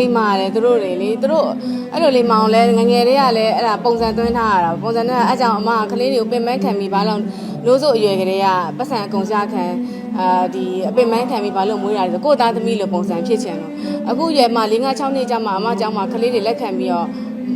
လိမ့်မာတယ်သူတို့တွေလေသူတို့အဲ့လိုလိမ့်မအောင်လဲငငယ်တွေကလည်းအဲ့ဒါပုံစံသွင်းထားရတာပုံစံနဲ့အဲ့ကြောင့်အမကကလေးတွေကိုပင်မခံပြီးဘာလို့လို့ဆိုအရွယ်ကလေးကပတ်စံအကုန်ရှားခံအာဒီအပင်မခံပြီးဘာလို့မွေးတာလဲဆိုကိုယ့်သားသမီးလိုပုံစံဖြစ်ချင်တော့အခုရွယ်မှ၄၅6နှစ်ကြာမှအမကြောင့်မှကလေးတွေလက်ခံပြီးတော့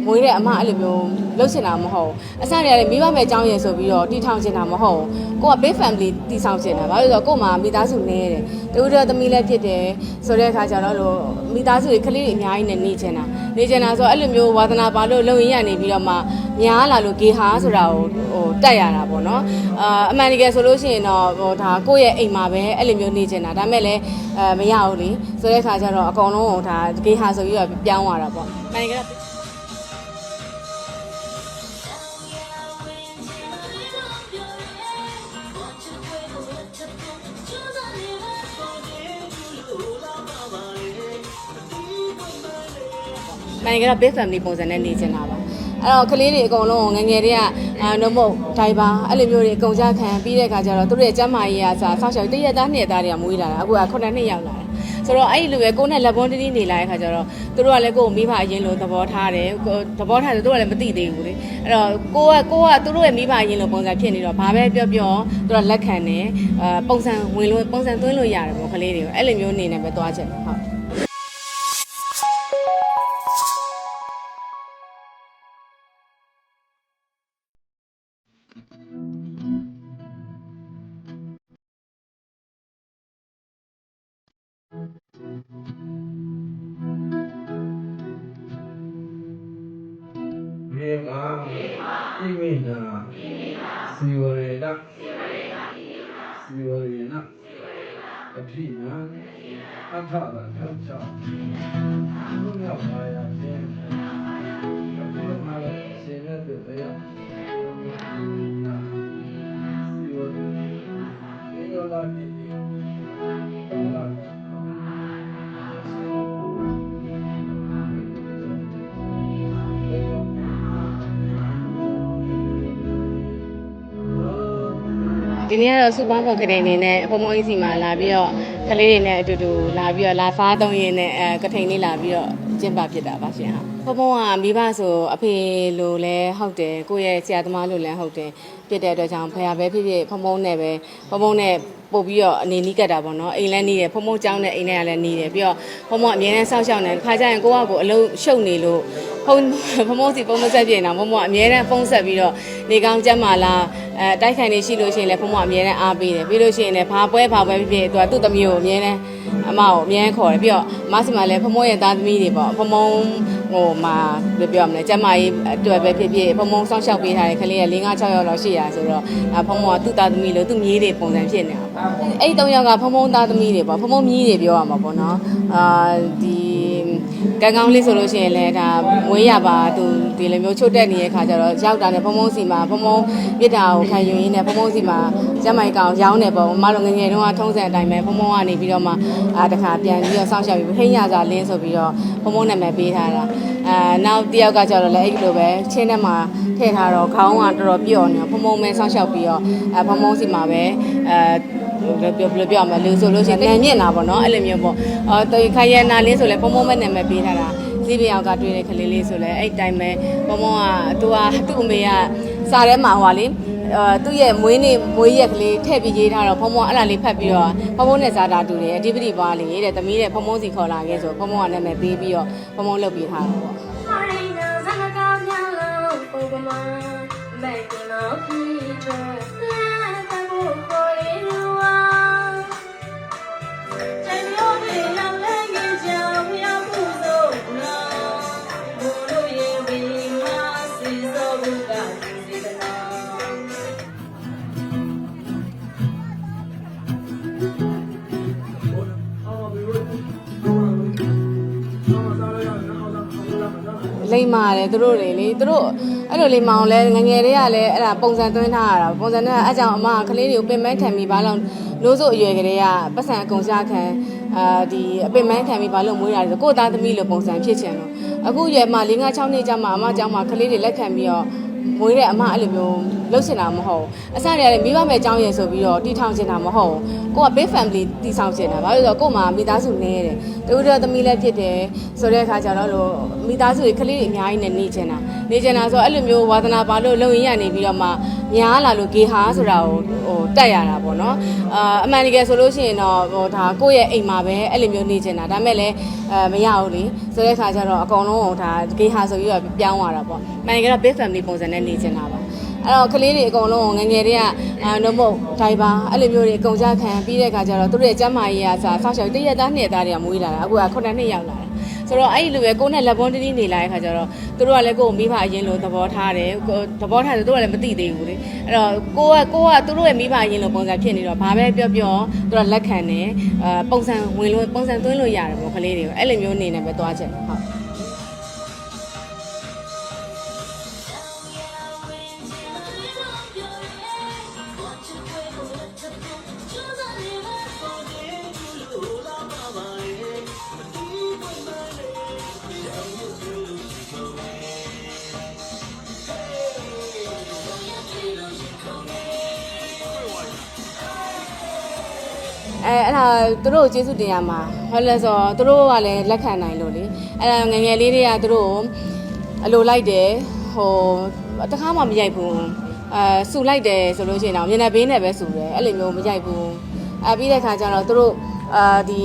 မွေးတဲ့အမအဲ့လိုမျိုး လှုပ်ရှင်တာမဟုတ်ဘူးအစတည်းကလည်းမိဘမဲ့အကြောင်းရယ်ဆိုပြီးတော့တီထောင်ချင်တာမဟုတ်ဘူးကိုက big family တီဆောင်ချင်တာဘာလို့လဲဆိုတော့ကို့မှာမိသားစုနည်းတယ်တူတူသမီးလည်းဖြစ်တယ်ဆိုတဲ့အခါကျတော့လို့မိသားစုတွေကလေးတွေအများကြီးနဲ့နေချင်တာနေချင်တာဆိုအဲ့လိုမျိုးဝါသနာပါလို့လုံရင်ရနေပြီးတော့မှများလာလို့ဂေဟာဆိုတာကိုဟိုတက်ရတာပေါ့နော်အာအမှန်တကယ်ဆိုလို့ရှိရင်တော့ဟိုဒါကိုယ့်ရဲ့အိမ်မှာပဲအဲ့လိုမျိုးနေချင်တာဒါမဲ့လည်းအဲမရဘူးလေဆိုတဲ့အခါကျတော့အကုန်လုံးဟိုဒါဂေဟာဆိုပြီးတော့ပြောင်းသွားတာပေါ့မှန်တကယ် တော့နိုင်ကတော့ big family ပုံစံနဲ့နေချင်တာပါအဲ့တော့ကလေးတွေအကုန်လုံးငယ်ငယ်တွေကအာနှုတ်မုတ်ဒိုင်ပါအဲ့လိုမျိုးတွေအကုန်ကြခံပြီးတဲ့အခါကျတော့သူတို့ရဲ့ကျမ်းမာရေးအစားဆောက်ရှောက်တရက်သားနှစ်ရက်သားတွေကမွေးလာတာအခုက9နှစ်ရောက်လာတယ်ဆိုတော့အဲ့ဒီလိုပဲကိုယ်နဲ့လက်ပွန်းတီးတီးနေလာတဲ့အခါကျတော့သူတို့ကလည်းကိုယ်ကိုမိဘအရင်လိုသဘောထားတယ်ကိုယ်သဘောထားတယ်သူတို့ကလည်းမသိသေးဘူးလေအဲ့တော့ကိုကကိုကသူတို့ရဲ့မိဘအရင်လိုပုံစံဖြစ်နေတော့ဘာပဲပြောပြောသူတို့ကလက်ခံတယ်အာပုံစံဝင်လို့ပုံစံသွင်းလို့ရတယ်ပေါ့ကလေးတွေကိုအဲ့လိုမျိုးနေနေပဲသွားချင်တယ်ဟုတ် မိနာစီဝရေနစီဝရေနအဖိနာအထဗံထောချာ ဒီနေ့ကတော့စူပေါင်းပုံကလေးအနေနဲ့ဖုံဖုံအင်းစီမှာလာပြီးတော့ကလေးတွေနဲ့အတူတူလာပြီးတော့လာစားသုံးရင်းနဲ့အဲကထိန်လေးလာပြီးတော့ကျင်းပဖြစ်တာပါရှင်ဟာဖုံဖုံကမိဘဆိုအဖေလိုလဲဟုတ်တယ်ကိုယ့်ရဲ့ဆရာသမားလိုလဲဟုတ်တယ်ဖြစ်တဲ့အတွက်ကြောင့်ဖခင်ပဲဖြစ်ဖြစ်ဖုံဖုံနဲ့ပဲဖုံဖုံနဲ့ပို့ပြီးတော့အနေနီးကတ်တာပေါ့နော်အိမ်လည်းနေတယ်ဖုံဖုံကျောင်းနဲ့အိမ်နဲ့ကလည်းနေတယ်ပြီးတော့ဖုံဖုံအမြဲတမ်းစောင့်ရှောက်နေတယ်ခါကျရင်ကိုကကိုအလုံးရှုပ်နေလို့ဖုံဖုံဖုံစီပုံမဆက်ပြေနေတာဖုံဖုံအမြဲတမ်းဖုံဆက်ပြီးတော့နေကောင်းကြမ်းမာလားအဲတိုက်ခိုင်နေရှိလို့ရှိရင်လည်းဖုံဖုံအမြဲတမ်းအားပေးတယ်ပြီးလို့ရှိရင်လည်းဘာပွဲဘာပွဲဖြစ်ဖြစ်သူကသူ့သမီးကိုအမြဲတမ်းအမကိုအမြဲခေါ်တယ်ပြီးတော့မဆီမှာလည်းဖုံဖုံရဲ့သားသမီးတွေပေါ့ဖုံဖုံဟိုမှာဘယ်ပြောမလဲကျမကြီးအတွက်ပဲဖြစ်ဖြစ်ဖုံဖုံစောင့်ရှောက်ပေးထားတဲ့ကလေးက၄၅6ယောက်လောက်ရှိရဆိုတော့ဒါဖုံဖုံကသူ့သားသမီးလို့သူ့မြေးတွေပုံစံဖြစ်နေတာပေါ့အဲ့ဒီ၃ယောက်ကဖုံဖုံသားသမီးတွေပေါ့ဖုံဖုံမြီးတွေပြောရမှာပေါ့နော်အာဒီကံကောင်းလေးဆိုလို့ရှိရင်လည်းဒါမွေးရပါသူဒီလိုမျိုးချို့တက်နေတဲ့ခါကျတော့ရောက်တာနဲ့ဖုံဖုံစီမှာဖုံဖုံပြစ်တာကိုခံယူရင်းနဲ့ဖုံဖုံစီမှာကျမကြီးကောင်ရောင်းနေပေါ့မတို့ငငယ်တုန်းကထုံးစံအတိုင်းပဲဖုံဖုံကနေပြီးတော့မှအာတခါပြန်ပြီးတော့စောင့်ရှောက်ပြီးဟိန်းရစာလင်းဆိုပြီးတော့ဖုံဖုံနာမည်ပေးထားတာအာနောက်တစ်ယောက်ကကျတော့လည်းအဲ့ဒီလိုပဲချင်းထဲမှာထည့်ထားတော့ခေါင်းကတော်တော်ပြော့နေတော့ဖုံဖုံပဲစောင့်ရှောက်ပြီးတော့အဲဖုံဖုံစီမှာပဲအဲ ပြောပြောပြောမှာလူဆိုလို့ရှိရင်နန်ညင်တာပေါ့နော်အဲ့လိုမျိုးပေါ့အော်တိုခိုင်ရနာလင်းဆိုလဲဖုံဖုံပဲနာမည်ပေးထားတာဇီးပြောင်ကတွေ့တဲ့ကလေးလေးဆိုလဲအဲ့တိုင်းပဲဖုံဖုံကသူကသူ့အမေကစားထဲမှာဟွာလေအာသူ့ရဲ့မွေးနေ့မွေးရက်ကလေးထည့်ပြီးရေးထားတော့ဖုံဖုံအဲ့ဒါလေးဖတ်ပြီးတော့ဖုံဖုံနဲ့စားတာတူတယ်အဓိပတိပွားလေးတဲ့သမီးတဲ့ဖုံဖုံစီခေါ်လာခဲ့ဆိုဖုံဖုံကနာမည်ပေးပြီးတော့ဖုံဖုံလုပ်ပြီးထားတာပေါ့ လိမ့်မာတယ်သူတို့တွေလေသူတို့အဲ့လိုလိမ့်မအောင်လဲငငယ်တွေကလည်းအဲ့ဒါပုံစံသွင်းထားရတာပုံစံနဲ့အဲ့ကြောင့်အမကကလေးတွေကိုပင်မခံပြီးဘာလို့လို့ဆိုအရွယ်ကလေးကပတ်စံအကုန်ရှားခံအာဒီအပင်မခံပြီးဘာလို့မွေးတာလဲဆိုကိုယ့်သားသမီးလိုပုံစံဖြစ်ချင်တော့အခုရွယ်မှ၄၅6နှစ်ကြာမှအမကြောင့်မှကလေးတွေလက်ခံပြီးတော့မွေးတဲ့အမအဲ့လိုမျိုး လှုပ်ရှင်တာမဟုတ်ဘူးအစတည်းကလည်းမိဘမဲ့အကြောင်းရယ်ဆိုပြီးတော့တီထောင်ချင်တာမဟုတ်ဘူးကိုက big family တီဆောင်ချင်တာဘာလို့လဲဆိုတော့ကို့မှာမိသားစုနည်းတယ်တူတူသမီးလည်းဖြစ်တယ်ဆိုတဲ့အခါကျတော့လို့မိသားစုတွေကလေးတွေအများကြီးနဲ့နေချင်တာနေချင်တာဆိုတော့အဲ့လိုမျိုးဝါသနာပါလို့လုံရင်ရနေပြီးတော့မှများလာလို့ဂေဟာဆိုတာကိုဟိုတက်ရတာပေါ့နော်အာအမှန်တကယ်ဆိုလို့ရှိရင်တော့ဟိုဒါကိုယ့်ရဲ့အိမ်မှာပဲအဲ့လိုမျိုးနေချင်တာဒါပေမဲ့လည်းအဲမရဘူးလေဆိုတဲ့အခါကျတော့အကောင်လုံးဟိုဒါဂေဟာဆိုပြီးတော့ပြောင်းသွားတာပေါ့မှန်တကယ်တော့ big family ပုံစံနဲ့နေချင်တာပါ အဲ့တော့ကလေးတွေအကုန်လုံးငယ်ငယ်တွေကအာနမုတ်ဒိုင်ပါအဲ့လိုမျိုးတွေအကုန်ကြခံပြီးတဲ့အခါကျတော့သူတို့ရဲ့ကျမ်းမာရေးအစားဆောက်ရှောက်တရက်သားနှစ်ရက်သားတွေကမွေးလာတာအခုက9နှစ်ရောက်လာတယ်ဆိုတော့အဲ့ဒီလိုပဲကိုယ်နဲ့လက်ပွန်းတင်းတင်းနေလာတဲ့အခါကျတော့သူတို့ကလည်းကိုယ်ကိုမိဘအရင်လိုသဘောထားတယ်ကိုယ်သဘောထားတယ်သူတို့ကလည်းမသိသေးဘူးလေအဲ့တော့ကိုကကိုကသူတို့ရဲ့မိဘအရင်လိုပုံစံဖြစ်နေတော့ဘာပဲပြောပြောသူတို့ကလက်ခံတယ်အာပုံစံဝင်လို့ပုံစံသွင်းလို့ရတယ်ပေါ့ကလေးတွေကိုအဲ့လိုမျိုးနေနေပဲသွားချက်ဟုတ် အဲအဲ့ဒါသူတို့ကိုကျေးဇူးတင်ရမှာဟုတ်လဲဆိုတော့သူတို့ကလည်းလက်ခံနိုင်လို့လေအဲ့ဒါငယ်ငယ်လေးတွေကသူတို့ကိုအလိုလိုက်တယ်ဟိုတခါမှမရိုက်ဘူးအဲစူလိုက်တယ်ဆိုလို့ရှိရင်တော့မျက်နှာဘေးနဲ့ပဲစူတယ်အဲ့လိုမျိုးမရိုက်ဘူးအဲပြီးတဲ့ခါကျတော့သူတို့ အာဒီ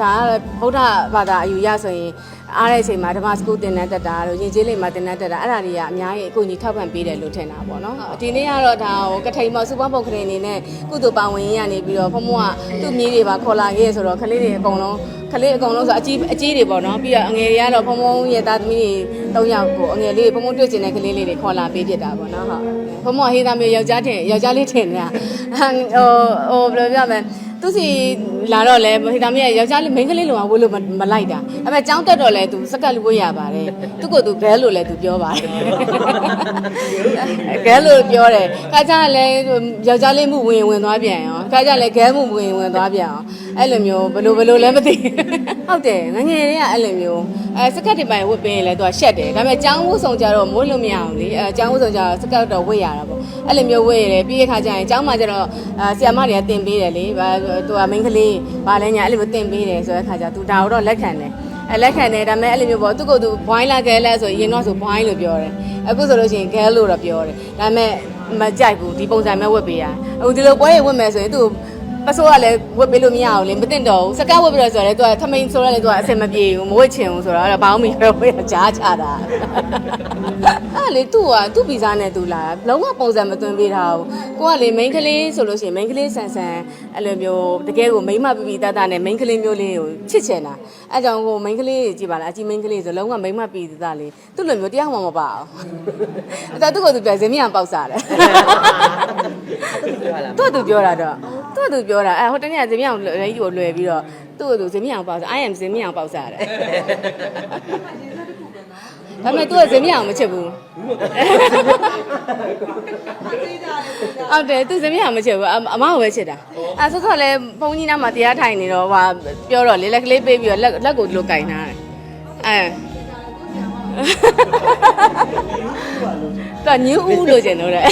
ဒါကဗုဒ္ဓဘာသာအယူရဆိုရင်အားတဲ့အချိန်မှာဓမ္မစကူတင်တဲ့တက်တာတို့ယဉ်ကျေးလိမ်မှာတင်တဲ့တက်တာအဲ့ဒါတွေကအများကြီးအကူအညီထောက်ပံ့ပေးတယ်လို့ထင်တာပေါ့နော်ဒီနေ့ကတော့ဒါဟိုကထိန်မော်စူပါပုံခရင်အနေနဲ့ကုသိုလ်ပါဝင်ရင်းကနေပြီးတော့ဖမွားကသူ့မြေးတွေပါခေါ်လာခဲ့ဆိုတော့ကလေးတွေအကုန်လုံးကလေးအကုန်လုံးဆိုအကြီးအကြီးတွေပေါ့နော်ပြီးတော့အငယ်တွေကတော့ဖမုံရဲ့သားသမီးတွေ၃ယောက်ကိုအငယ်လေးဖမုံတွေ့ကျင်တဲ့ကလေးလေးတွေခေါ်လာပေးဖြစ်တာပေါ့နော်ဟုတ်ဖမုံဟေးသားမျိုးယောက်ျားထင်ယောက်ျားလေးထင်နေတာဟိုဟိုဘယ်လိုပြောမလဲ သူစီလာတော့လဲဟိသားမရဲ့ယောက်ျားလေးမိန်းကလေးလိုမှဝတ်လို့မလိုက်တာအဲ့မဲ့ចောင်းတက်တော့လဲသူစက်ကလူဝတ်ရပါတယ်သူကသူဂဲလို့လဲသူပြောပါတယ်ဂဲလို့ပြောတယ်ခါကြလဲယောက်ျားလေးမှုဝင်ဝင်သွားပြန်ရောခါကြလဲဂဲမှုဝင်ဝင်သွားပြန်အောင်အဲ့လိုမျိုးဘလို့ဘလို့လဲမသိ ဟုတ်တယ်ငငယ်လေးကအဲ့လိုမျိုးအဲစကတ်တွေပိုင်ဝတ်ပင်းလဲသူကရှက်တယ်ဒါပေမဲ့ចောင်းဝတ်ဆောင်ကြတော့မိုးလို့မရအောင်လေအဲចောင်းဝတ်ဆောင်ကြတော့စကတ်တော့ဝတ်ရတာပေါ့အဲ့လိုမျိုးဝတ်ရတယ်ပြီးရခါကျရင်ចောင်းမှာကျတော့အဲဆီယမတွေကတင်ပေးတယ်လေသူကမိန်းကလေးဗာလဲညာအဲ့လိုမျိုးတင်ပေးတယ်ဆိုတဲ့ခါကျသူဒါတော့လက်ခံတယ်အဲလက်ခံတယ်ဒါပေမဲ့အဲ့လိုမျိုးပေါ့သူကသူဘွိုင်းလာခဲလဲဆိုရင်တော့ဆိုဘွိုင်းလို့ပြောတယ်အခုဆိုလို့ရှိရင်ခဲလို့တော့ပြောတယ်ဒါပေမဲ့မကြိုက်ဘူးဒီပုံစံမဲ့ဝတ်ပေးရအခုဒီလိုပွဲရဝတ်မယ်ဆိုရင်သူ ပစိုးကလည်းဝတ်ပေးလို့မရအောင်လေမတင်တော့ဘူးစကတ်ဝတ်ပြီးတော့ဆိုတော့သူကထမိန်ဆိုတော့လေသူကအဆင်မပြေဘူးမဝတ်ချင်ဘူးဆိုတော့အဲ့ဒါဘာမှမပြောဘူးကြားချတာအဲ့လေသူ့ကသူ့ဗီဇာနဲ့သူလာလုံးဝပုံစံမသွင်းပေးတာဘူးကိုကလေမိန်းကလေးဆိုလို့ရှိရင်မိန်းကလေးဆန်ဆန်အဲ့လိုမျိုးတကယ်ကိုမိန်းမပီပီတတ်တတ်နဲ့မိန်းကလေးမျိုးလေးကိုချစ်ချင်တာအဲ့ကြောင့်ကိုမိန်းကလေးကြည့်ပါလားအကြီးမိန်းကလေးဆိုလုံးဝမိန်းမပီတတ်လေးသူ့လိုမျိုးတရားမှမပါအောင်အဲ့ဒါသူ့ကိုသူပြန်စင်မြန်ပေါက်စားတယ် သူ့သူပြောတာတော့သူ့သူပြောတာအဲဟိုတနေ့ကစင်မြန်ကိုလည်းကြီးကိုလွယ်ပြီးတော့သူ့ကိုသူစင်မြန်ပေါက်စား I am စင်မြန်ပေါက်စားတယ်ဒါပေမဲ့သူကစင်မြန်အောင်မချစ်ဘူးဟုတ်တယ်သူစင်မြန်အောင်မချစ်ဘူးအအမကိုပဲချစ်တာအဲဆိုတော့လေဘုန်းကြီးနားမှာတရားထိုင်နေတော့ဟာပြောတော့လေလက်ကလေးပေးပြီးတော့လက်လက်ကိုဒီလိုကင်ထားတယ်အဲတော့ညူးဦးလို့ကျင်တော့တဲ့